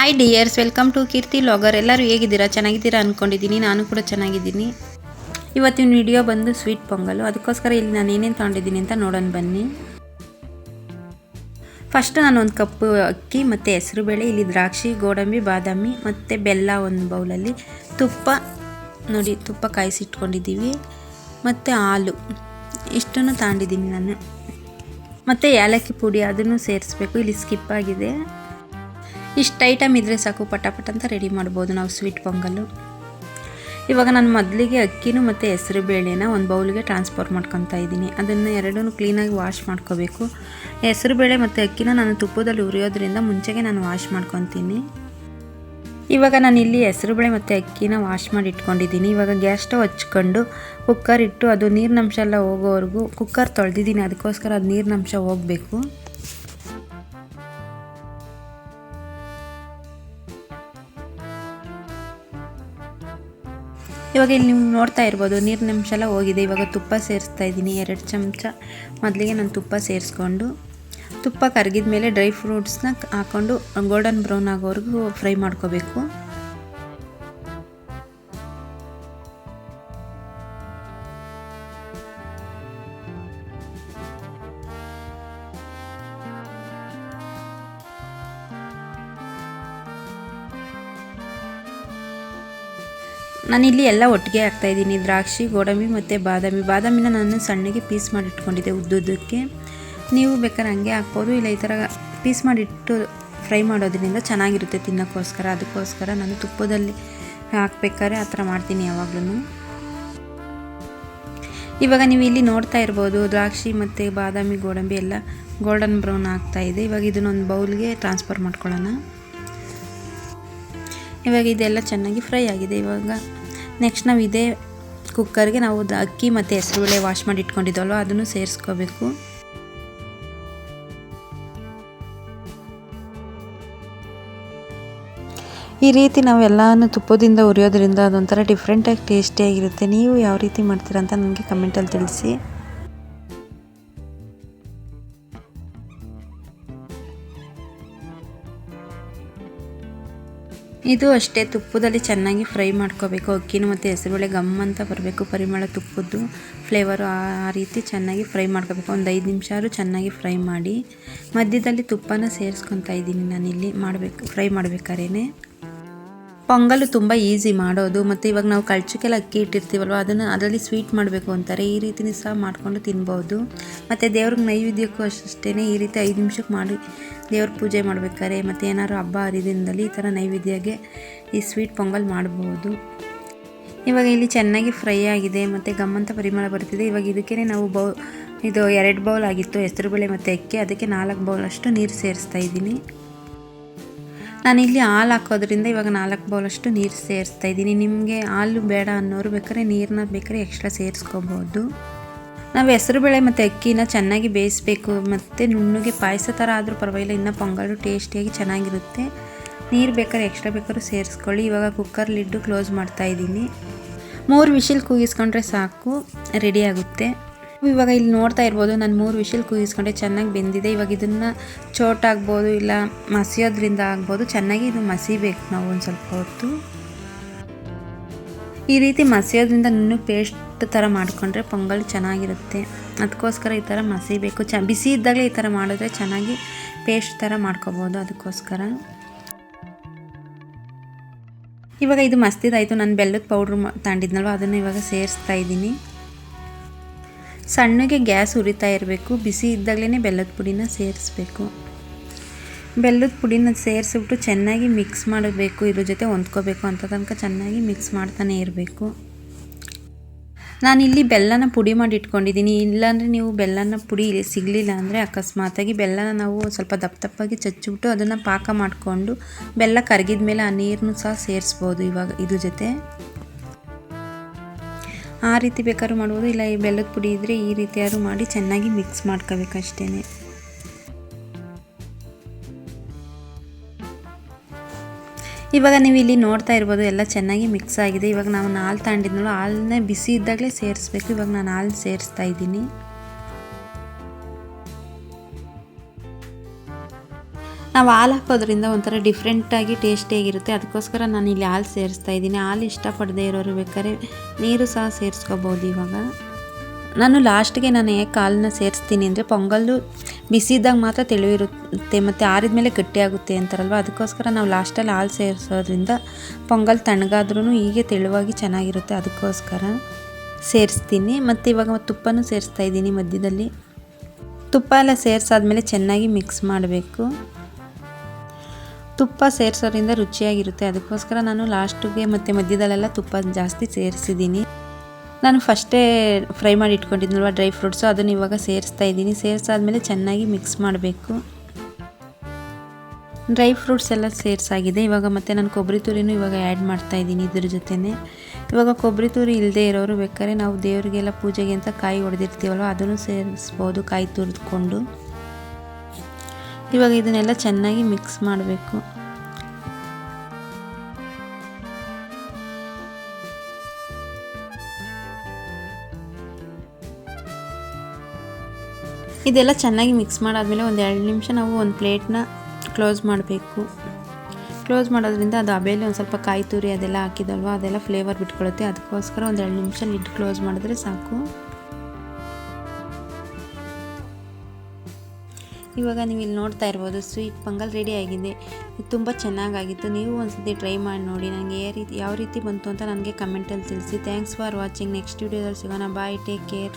Hi dears welcome to Keerthi vlogger ಎಲ್ಲರೂ ಹೇಗಿದ್ದೀರಾ? ಚೆನ್ನಾಗಿದ್ದೀರಾ ಅಂದ್ಕೊಂಡಿದ್ದೀನಿ ನಾನು ಕೂಡ ಚೆನ್ನಾಗಿದ್ದೀನಿ. ಇವತ್ತಿನ ವಿಡಿಯೋ ಬಂದು ಸ್ವೀಟ್ ಪೊಂಗಲು. ಅದಕ್ಕೋಸ್ಕರ ಇಲ್ಲಿ ನಾನು ಏನೇನು ತೊಗೊಂಡಿದ್ದೀನಿ ಅಂತ ನೋಡೋಣ ಬನ್ನಿ. ಫಸ್ಟ್ ನಾನು ಒಂದು ಕಪ್ಪು ಅಕ್ಕಿ, ಮತ್ತು ಹೆಸರುಬೇಳೆ ಇಲ್ಲಿ ದ್ರಾಕ್ಷಿ, ಗೋಡಂಬಿ, ಬಾದಾಮಿ, ಮತ್ತು ಬೆಲ್ಲ ಒಂದು ಬೌಲಲ್ಲಿ ತುಪ್ಪ. ನೋಡಿ, ತುಪ್ಪ ಕಾಯಿಸಿಟ್ಕೊಂಡಿದ್ದೀವಿ. ಮತ್ತು ಹಾಲು. ಇಷ್ಟನ್ನು ತಗೊಂಡಿದ್ದೀನಿ ನಾನು. ಮತ್ತು ಏಲಕ್ಕಿ ಪುಡಿ ಅದನ್ನು ಸೇರಿಸ್ಬೇಕು. ಇಲ್ಲಿ ಸ್ಕಿಪ್ ಆಗಿದೆ. ಇಷ್ಟು ಐಟಮ್ ಇದ್ದರೆ ಸಾಕು ಪಟ ಪಟ ಅಂತ ರೆಡಿ ಮಾಡ್ಬೋದು ನಾವು ಸ್ವೀಟ್ ಪೊಂಗಲ್ಲು ಇವಾಗ ನಾನು ಮೊದಲಿಗೆ ಅಕ್ಕಿನೂ ಮತ್ತು ಹೆಸರು ಬೇಳೆನ ಒಂದು ಬೌಲ್ಗೆ ಟ್ರಾನ್ಸ್ಫರ್ ಮಾಡ್ಕೊತಾ ಇದ್ದೀನಿ. ಅದನ್ನು ಎರಡೂ ಕ್ಲೀನಾಗಿ ವಾಶ್ ಮಾಡ್ಕೋಬೇಕು. ಹೆಸರು ಬೇಳೆ ಮತ್ತು ಅಕ್ಕಿನ ನಾನು ತುಪ್ಪದಲ್ಲಿ ಉರಿಯೋದ್ರಿಂದ ಮುಂಚೆಗೆ ನಾನು ವಾಶ್ ಮಾಡ್ಕೊತೀನಿ. ಇವಾಗ ನಾನು ಇಲ್ಲಿ ಹೆಸರುಬೇಳೆ ಮತ್ತು ಅಕ್ಕಿನ ವಾಶ್ ಮಾಡಿ ಇಟ್ಕೊಂಡಿದ್ದೀನಿ. ಇವಾಗ ಗ್ಯಾಸ್ ಸ್ಟವ್ ಹಚ್ಕೊಂಡು ಕುಕ್ಕರ್ ಇಟ್ಟು ಅದು ನೀರಿನಂಶ ಎಲ್ಲ ಹೋಗೋವರೆಗೂ ಕುಕ್ಕರ್ ತೊಳೆದಿದ್ದೀನಿ. ಅದಕ್ಕೋಸ್ಕರ ಅದು ನೀರಿನಂಶ ಹೋಗಬೇಕು. ಇವಾಗ ಇಲ್ಲಿ ನೀವು ನೋಡ್ತಾ ಇರ್ಬೋದು ನೀರಿನ ನಿಮಿಷ ಎಲ್ಲ ಹೋಗಿದೆ. ಇವಾಗ ತುಪ್ಪ ಸೇರಿಸ್ತಾ ಇದ್ದೀನಿ. ಎರಡು ಚಮಚ ಮೊದಲಿಗೆ ನಾನು ತುಪ್ಪ ಸೇರಿಸ್ಕೊಂಡು, ತುಪ್ಪ ಕರಗಿದ ಮೇಲೆ ಡ್ರೈ ಫ್ರೂಟ್ಸ್ನ ಹಾಕ್ಕೊಂಡು ಗೋಲ್ಡನ್ ಬ್ರೌನ್ ಆಗೋವರೆಗೂ ಫ್ರೈ ಮಾಡ್ಕೋಬೇಕು. ನಾನಿಲ್ಲಿ ಎಲ್ಲ ಒಟ್ಟಿಗೆ ಹಾಕ್ತಾ ಇದ್ದೀನಿ. ದ್ರಾಕ್ಷಿ, ಗೋಡಂಬಿ ಮತ್ತು ಬಾದಾಮಿ. ಬಾದಾಮಿನ ನಾನು ಸಣ್ಣಗೆ ಪೀಸ್ ಮಾಡಿಟ್ಕೊಂಡಿದ್ದೆ ಉದ್ದುದ್ದಕ್ಕೆ. ನೀವು ಬೇಕಾದ್ರೆ ಹಂಗೆ ಹಾಕ್ಬೋದು, ಇಲ್ಲ ಈ ಥರ ಪೀಸ್ ಮಾಡಿಟ್ಟು ಫ್ರೈ ಮಾಡೋದ್ರಿಂದ ಚೆನ್ನಾಗಿರುತ್ತೆ ತಿನ್ನೋಕ್ಕೋಸ್ಕರ. ಅದಕ್ಕೋಸ್ಕರ ನಾನು ತುಪ್ಪದಲ್ಲಿ ಹಾಕ್ಬೇಕಾದ್ರೆ ಆ ಥರ ಮಾಡ್ತೀನಿ ಯಾವಾಗಲೂ ಇವಾಗ ನೀವು ಇಲ್ಲಿ ನೋಡ್ತಾ ಇರ್ಬೋದು, ದ್ರಾಕ್ಷಿ ಮತ್ತು ಬಾದಾಮಿ, ಗೋಡಂಬಿ ಎಲ್ಲ ಗೋಲ್ಡನ್ ಬ್ರೌನ್ ಆಗ್ತಾಯಿದೆ ಇವಾಗ ಇದನ್ನೊಂದು ಬೌಲ್ಗೆ ಟ್ರಾನ್ಸ್ಫರ್ ಮಾಡ್ಕೊಳ್ಳೋಣ. ಇವಾಗ ಇದೆಲ್ಲ ಚೆನ್ನಾಗಿ ಫ್ರೈ ಆಗಿದೆ ಇವಾಗ. ನೆಕ್ಸ್ಟ್ ನಾವು ಇದೇ ಕುಕ್ಕರ್ಗೆ ನಾವು ಅಕ್ಕಿ ಮತ್ತು ಹೆಸರುಬೇಳೆ ವಾಶ್ ಮಾಡಿ ಇಟ್ಕೊಂಡಿದ್ದಲ್ವ ಅದನ್ನು ಸೇರಿಸ್ಕೋಬೇಕು. ಈ ರೀತಿ ನಾವು ಎಲ್ಲನೂ ತುಪ್ಪದಿಂದ ಉರಿಯೋದ್ರಿಂದ ಅದೊಂಥರ ಡಿಫ್ರೆಂಟಾಗಿ ಟೇಸ್ಟಿಯಾಗಿರುತ್ತೆ ನೀವು ಯಾವ ರೀತಿ ಮಾಡ್ತೀರಾ ಅಂತ ನನಗೆ ಕಮೆಂಟಲ್ಲಿ ತಿಳಿಸಿ. ಇದು ಅಷ್ಟೇ, ತುಪ್ಪದಲ್ಲಿ ಚೆನ್ನಾಗಿ ಫ್ರೈ ಮಾಡ್ಕೋಬೇಕು. ಅಕ್ಕಿನ ಮತ್ತು ಹೆಸರುಬೇಳೆ ಗಮ್ ಅಂತ ಬರಬೇಕು, ಪರಿಮಳ ತುಪ್ಪದ್ದು ಫ್ಲೇವರು ಆ ರೀತಿ ಚೆನ್ನಾಗಿ ಫ್ರೈ ಮಾಡ್ಕೋಬೇಕು. ಒಂದು ಐದು ನಿಮಿಷ ಚೆನ್ನಾಗಿ ಫ್ರೈ ಮಾಡಿ, ಮಧ್ಯದಲ್ಲಿ ತುಪ್ಪನ ಸೇರಿಸ್ಕೊತಾ ಇದ್ದೀನಿ ನಾನಿಲ್ಲಿ. ಮಾಡಬೇಕು, ಫ್ರೈ ಮಾಡಬೇಕಾದ್ರೇ ಪೊಂಗಲು ತುಂಬ ಈಸಿ ಮಾಡೋದು, ಮತ್ತು ಇವಾಗ ನಾವು ಕಳ್ಚಿಕೆಲ್ಲ ಅಕ್ಕಿ ಇಟ್ಟಿರ್ತೀವಲ್ವ, ಅದನ್ನು ಅದರಲ್ಲಿ ಸ್ವೀಟ್ ಮಾಡಬೇಕು ಅಂತಾರೆ. ಈ ರೀತಿಯೂ ಸಹ ಮಾಡಿಕೊಂಡು ತಿನ್ಬೋದು. ಮತ್ತು ದೇವ್ರಿಗೆ ನೈವೇದ್ಯಕ್ಕೂ ಅಷ್ಟೇ ಈ ರೀತಿ ಐದು ನಿಮಿಷಕ್ಕೆ ಮಾಡಿ ದೇವ್ರ ಪೂಜೆ ಮಾಡಬೇಕಾದ್ರೆ, ಮತ್ತು ಏನಾದ್ರು ಹಬ್ಬ ಹರಿದಿನದಲ್ಲಿ ಈ ಥರ ನೈವೇದ್ಯಗೆ ಈ ಸ್ವೀಟ್ ಪೊಂಗಲ್ ಮಾಡ್ಬೋದು. ಇವಾಗ ಇಲ್ಲಿ ಚೆನ್ನಾಗಿ ಫ್ರೈ ಆಗಿದೆ, ಮತ್ತು ಗಮ್ಮಂತ ಪರಿಮಳ ಬರ್ತಿದೆ. ಇವಾಗ ಇದಕ್ಕೇ ನಾವು ಬೌ, ಇದು ಎರಡು ಬೌಲ್ ಆಗಿತ್ತು, ಹೆಸರುಬೇಳೆ ಮತ್ತು ಅಕ್ಕಿ. ಅದಕ್ಕೆ ನಾಲ್ಕು ಬೌಲ್ ಅಷ್ಟು ನೀರು ಸೇರಿಸ್ತಾ ಇದ್ದೀನಿ. ನಾನಿಲ್ಲಿ ಹಾಲು ಹಾಕೋದ್ರಿಂದ ಇವಾಗ ನಾಲ್ಕು ಬೌಲಷ್ಟು ನೀರು ಸೇರಿಸ್ತಾ ಇದ್ದೀನಿ. ನಿಮಗೆ ಹಾಲು ಬೇಡ ಅನ್ನೋರು ಬೇಕಾದ್ರೆ ನೀರನ್ನ ಬೇಕಾದ್ರೆ ಎಕ್ಸ್ಟ್ರಾ ಸೇರಿಸ್ಕೋಬೋದು. ನಾವು ಹೆಸರುಬೇಳೆ ಮತ್ತು ಅಕ್ಕಿನ ಚೆನ್ನಾಗಿ ಬೇಯಿಸ್ಬೇಕು. ಮತ್ತು ನುಣ್ಣಗೆ ಪಾಯಸ ಥರ ಆದರೂ ಪರವಾಗಿಲ್ಲ, ಇನ್ನು ಪೊಂಗಲು ಟೇಸ್ಟಿಯಾಗಿ ಚೆನ್ನಾಗಿರುತ್ತೆ. ನೀರು ಬೇಕಾದ್ರೆ ಎಕ್ಸ್ಟ್ರಾ ಬೇಕಾದ್ರೂ ಸೇರಿಸ್ಕೊಳ್ಳಿ. ಇವಾಗ ಕುಕ್ಕರ್ ಲಿಡ್ಡು ಕ್ಲೋಸ್ ಮಾಡ್ತಾ ಇದ್ದೀನಿ. ಮೂರು ವಿಶಿಲ್ ಕೂಗಿಸ್ಕೊಂಡ್ರೆ ಸಾಕು ರೆಡಿ ಆಗುತ್ತೆ. ಇವಾಗ ಇಲ್ಲಿ ನೋಡ್ತಾ ಇರ್ಬೋದು, ನಾನು ಮೂರು ವಿಷಲ್ ಕೂಗಿಸ್ಕೊಂಡೆ ಚೆನ್ನಾಗಿ ಬೆಂದಿದೆ. ಇವಾಗ ಇದನ್ನು ಚೋಟಾಗ್ಬೋದು ಇಲ್ಲ ಮಸಿಯೋದ್ರಿಂದ ಆಗ್ಬೋದು, ಚೆನ್ನಾಗಿ ಇದು ಮಸಿಬೇಕು ನಾವು ಒಂದು ಸ್ವಲ್ಪ ಹೊತ್ತು. ಈ ರೀತಿ ಮಸಿಯೋದ್ರಿಂದ ನುಣ್ಣು ಪೇಸ್ಟ್ ಥರ ಮಾಡಿಕೊಂಡ್ರೆ ಪೊಂಗಲ್ ಚೆನ್ನಾಗಿರುತ್ತೆ. ಅದಕ್ಕೋಸ್ಕರ ಈ ಥರ ಮಸಿಬೇಕು. ಚ, ಬಿಸಿ ಇದ್ದಾಗಲೇ ಈ ಥರ ಮಾಡಿದ್ರೆ ಚೆನ್ನಾಗಿ ಪೇಸ್ಟ್ ಥರ ಮಾಡ್ಕೋಬೋದು ಅದಕ್ಕೋಸ್ಕರ. ಇವಾಗ ಇದು ಮಸ್ತಿದಾಯಿತು. ನಾನು ಬೆಲ್ಲದ ಪೌಡ್ರ್ ತಗೊಂಡಿದ್ನಲ್ವ ಅದನ್ನು ಇವಾಗ ಸೇರಿಸ್ತಾ ಇದ್ದೀನಿ. ಸಣ್ಣಗೆ ಗ್ಯಾಸ್ ಉರಿತಾ ಇರಬೇಕು, ಬಿಸಿ ಇದ್ದಾಗಲೇ ಬೆಲ್ಲದ ಪುಡಿನ ಸೇರಿಸ್ಬೇಕು. ಬೆಲ್ಲದ ಪುಡಿನ ಸೇರಿಸ್ಬಿಟ್ಟು ಚೆನ್ನಾಗಿ ಮಿಕ್ಸ್ ಮಾಡಬೇಕು, ಇದ್ರ ಜೊತೆ ಹೊಂದ್ಕೋಬೇಕು ಅಂತ ತನಕ ಚೆನ್ನಾಗಿ ಮಿಕ್ಸ್ ಮಾಡ್ತಾನೆ ಇರಬೇಕು. ನಾನಿಲ್ಲಿ ಬೆಲ್ಲನ ಪುಡಿ ಮಾಡಿ ಇಟ್ಕೊಂಡಿದ್ದೀನಿ. ಇಲ್ಲಾಂದರೆ ನೀವು ಬೆಲ್ಲನ ಪುಡಿ ಸಿಗಲಿಲ್ಲ ಅಂದರೆ ಅಕಸ್ಮಾತಾಗಿ ಬೆಲ್ಲನ ನಾವು ಸ್ವಲ್ಪ ದಪ್ಪ ದಪ್ಪಾಗಿ ಚಚ್ಚಿಬಿಟ್ಟು ಅದನ್ನು ಪಾಕ ಮಾಡಿಕೊಂಡು ಬೆಲ್ಲ ಕರಗಿದ ಮೇಲೆ ಆ ನೀರನ್ನು ಸಹ ಸೇರಿಸ್ಬೋದು ಇವಾಗ ಇದ್ರ ಜೊತೆ. ಆ ರೀತಿ ಬೇಕಾದ್ರೂ ಮಾಡ್ಬೋದು. ಇಲ್ಲ, ಈ ಬೆಲ್ಲದ ಪುಡಿ ಇದ್ದರೆ ಈ ರೀತಿಯಾದ್ರು ಮಾಡಿ ಚೆನ್ನಾಗಿ ಮಿಕ್ಸ್ ಮಾಡ್ಕೋಬೇಕಷ್ಟೇ ಇವಾಗ ನೀವು ಇಲ್ಲಿ ನೋಡ್ತಾ ಇರ್ಬೋದು, ಎಲ್ಲ ಚೆನ್ನಾಗಿ ಮಿಕ್ಸ್ ಆಗಿದೆ. ಇವಾಗ ನಾವು ಹಾಲು ತಗೊಂಡಿದ್ನಲ್ಲ ಹಾಲನ್ನೇ ಬಿಸಿ ಇದ್ದಾಗಲೇ ಸೇರಿಸ್ಬೇಕು. ಇವಾಗ ನಾನು ಹಾಲು ಸೇರಿಸ್ತಾ ಇದ್ದೀನಿ. ನಾವು ಹಾಲು ಹಾಕೋದ್ರಿಂದ ಒಂಥರ ಡಿಫ್ರೆಂಟಾಗಿ ಟೇಸ್ಟಿಯಾಗಿರುತ್ತೆ ಅದಕ್ಕೋಸ್ಕರ ನಾನು ಇಲ್ಲಿ ಹಾಲು ಸೇರಿಸ್ತಾ ಇದ್ದೀನಿ. ಹಾಲು ಇಷ್ಟಪಡದೇ ಇರೋರು ಬೇಕಾದ್ರೆ ನೀರು ಸಹ ಸೇರಿಸ್ಕೋಬೋದು ಇವಾಗ. ನಾನು ಲಾಸ್ಟ್ಗೆ ನಾನು ಯಾಕೆ ಹಾಲನ್ನ ಸೇರಿಸ್ತೀನಿ ಅಂದರೆ ಪೊಂಗಲ್ಲು ಬಿಸಿದಾಗ ಮಾತ್ರ ತೆಳುವಿರುತ್ತೆ ಮತ್ತು ಆರಿದ್ಮೇಲೆ ಗಟ್ಟಿಯಾಗುತ್ತೆ ಅಂತಾರಲ್ವ? ಅದಕ್ಕೋಸ್ಕರ ನಾವು ಲಾಸ್ಟಲ್ಲಿ ಹಾಲು ಸೇರಿಸೋದ್ರಿಂದ ಪೊಂಗಲ್ ತಣ್ಣಗಾದ್ರೂ ಹೀಗೆ ತೆಳುವಾಗಿ ಚೆನ್ನಾಗಿರುತ್ತೆ. ಅದಕ್ಕೋಸ್ಕರ ಸೇರಿಸ್ತೀನಿ. ಮತ್ತು ಇವಾಗ ತುಪ್ಪನೂ ಸೇರಿಸ್ತಾ ಇದ್ದೀನಿ ಮಧ್ಯದಲ್ಲಿ. ತುಪ್ಪ ಎಲ್ಲ ಸೇರಿಸಾದ್ಮೇಲೆ ಚೆನ್ನಾಗಿ ಮಿಕ್ಸ್ ಮಾಡಬೇಕು. ತುಪ್ಪ ಸೇರಿಸೋದ್ರಿಂದ ರುಚಿಯಾಗಿರುತ್ತೆ. ಅದಕ್ಕೋಸ್ಕರ ನಾನು ಲಾಸ್ಟಿಗೆ ಮತ್ತು ಮಧ್ಯದಲ್ಲೆಲ್ಲ ತುಪ್ಪ ಜಾಸ್ತಿ ಸೇರಿಸಿದ್ದೀನಿ. ನಾನು ಫಸ್ಟೇ ಫ್ರೈ ಮಾಡಿ ಇಟ್ಕೊಂಡಿದ್ನಲ್ವ ಡ್ರೈ ಫ್ರೂಟ್ಸು. ಅದನ್ನು ಇವಾಗ ಸೇರಿಸ್ತಾ ಇದ್ದೀನಿ. ಸೇರಿಸಾದ್ಮೇಲೆ ಚೆನ್ನಾಗಿ ಮಿಕ್ಸ್ ಮಾಡಬೇಕು. ಡ್ರೈ ಫ್ರೂಟ್ಸ್ ಎಲ್ಲ ಸೇರಿಸಾಗಿದೆ. ಇವಾಗ ಮತ್ತು ನಾನು ಕೊಬ್ಬರಿ ತುರಿನೂ ಇವಾಗ ಆ್ಯಡ್ ಮಾಡ್ತಾ ಇದ್ದೀನಿ ಇದ್ರ ಜೊತೆನೇ. ಇವಾಗ ಕೊಬ್ಬರಿ ತುರಿ ಇಲ್ಲದೆ ಇರೋರು ಬೇಕಾದ್ರೆ ನಾವು ದೇವರಿಗೆಲ್ಲ ಪೂಜೆಗೆ ಅಂತ ಕಾಯಿ ಹೊಡೆದಿರ್ತೀವಲ್ವ, ಅದನ್ನು ಸೇರಿಸ್ಬೋದು, ಕಾಯಿ ತುರಿದ್ಕೊಂಡು. ಇವಾಗ ಇದನ್ನೆಲ್ಲ ಚೆನ್ನಾಗಿ ಮಿಕ್ಸ್ ಮಾಡಬೇಕು. ಇದೆಲ್ಲ ಚೆನ್ನಾಗಿ ಮಿಕ್ಸ್ ಮಾಡಾದಮೇಲೆ ಒಂದು ಎರಡು ನಿಮಿಷ ನಾವು ಒಂದು ಪ್ಲೇಟ್ನ ಕ್ಲೋಸ್ ಮಾಡಬೇಕು. ಕ್ಲೋಸ್ ಮಾಡೋದ್ರಿಂದ ಅದು ಅಬೇಲಿ ಒಂದು ಸ್ವಲ್ಪ ಕಾಯಿ ತುರಿ ಅದೆಲ್ಲ ಹಾಕಿದಲ್ವ ಅದೆಲ್ಲ ಫ್ಲೇವರ್ ಬಿಟ್ಕೊಳ್ಳುತ್ತೆ ಅದಕ್ಕೋಸ್ಕರ ಒಂದು ಎರಡು ನಿಮಿಷ ಲಿಡ್ ಕ್ಲೋಸ್ ಮಾಡಿದ್ರೆ ಸಾಕು. ಇವಾಗ ನೀವು ಇಲ್ಲಿ ನೋಡ್ತಾ ಇರ್ಬೋದು, ಸ್ವೀಟ್ ಪೊಂಗಲ್ ರೆಡಿ ಆಗಿದೆ. ತುಂಬ ಚೆನ್ನಾಗಾಗಿತ್ತು. ನೀವು ಒಂದ್ಸತಿ ಟ್ರೈ ಮಾಡಿ ನೋಡಿ. ನನಗೆ ಯಾವ ರೀತಿ ಯಾವ ರೀತಿ ಬಂತು ಅಂತ ನನಗೆ ಕಮೆಂಟಲ್ಲಿ ತಿಳಿಸಿ. ಥ್ಯಾಂಕ್ಸ್ ಫಾರ್ ವಾಚಿಂಗ್ ನೆಕ್ಸ್ಟ್ ವೀಡಿಯೋದಲ್ಲಿ ಸಿಗೋಣ. Bye take care